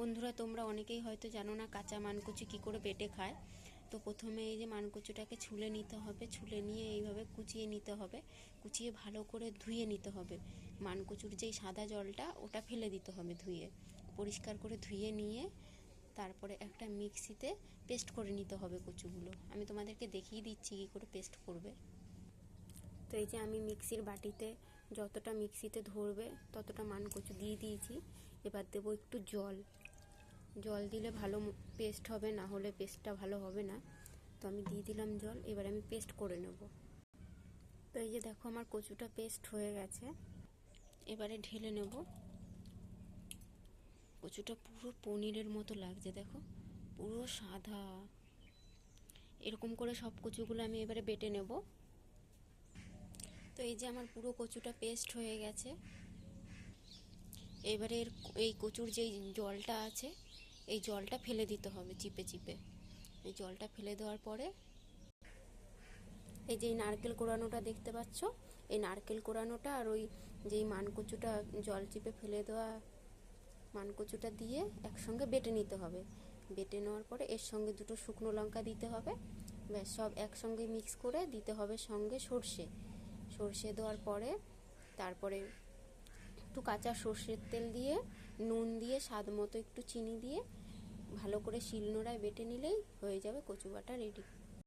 বন্ধুরা, তোমরা অনেকেই হয়তো জানো না কাঁচা মানকুচি কী করে বেটে খায়। তো প্রথমে এই যে মানকুচিটাকে ছুলে নিতে হবে, ছুলে নিয়ে এইভাবে কুচিয়ে নিতে হবে। কুচিয়ে ভালো করে ধুয়ে নিতে হবে। মানকুচুর যেই সাদা জলটা, ওটা ফেলে দিতে হবে ধুয়ে। পরিষ্কার করে ধুয়ে নিয়ে তারপরে একটা মিক্সিতে পেস্ট করে নিতে হবে কচুগুলো। আমি তোমাদেরকে দেখিয়ে দিচ্ছি কী করে পেস্ট করবে। তো এই যে আমি মিক্সির বাটিতে যতটা মিক্সিতে ধরবে, ততটা মানকচু দিয়ে দিয়েছি। এবার দেবো একটু জল। জল দিলে ভালো পেস্ট হবে, না হলে পেস্টটা ভালো হবে না। তো আমি দিয়ে দিলাম জল, এবার আমি পেস্ট করে নেব। তো এই যে দেখো আমার কচুটা পেস্ট হয়ে গেছে। এবারে ঢেলে নেব। কচুটা পুরো পনিরের মতো লাগছে, দেখো। পুরো সাদা। এরকম করে সব কচুগুলো আমি এবারে বেটে নেব। তো এই যে আমার পুরো কচুটা পেস্ট হয়ে গেছে। এবারে এই কচুর যেই জলটা আছে এই জলটা ফেলে দিতে হবে চিপে চিপে। এই জলটা ফেলে দেওয়ার পরে এই যে নারকেল কোড়ানোটা দেখতে পাচ্ছ? এই নারকেল কোড়ানোটা আর ওই যেই মানকচুটা জল চিপে ফেলে দেওয়া মানকচুটা দিয়ে একসঙ্গে বেটে নিতে হবে। বেটে নেওয়ার পরে এর সঙ্গে দুটো শুকনো লঙ্কা দিতে হবে। ব্যাস, সব একসঙ্গে মিক্স করে দিতে হবে সঙ্গে সর্ষে। সর্ষে দেওয়ার পরে তারপরে একটু কাঁচা সর্ষের তেল দিয়ে, নুন দিয়ে, স্বাদ মতো একটু চিনি দিয়ে, ভালো করে শিল নোড়ায় বেটে নিলেই হয়ে যাবে কচু বাটা রেডি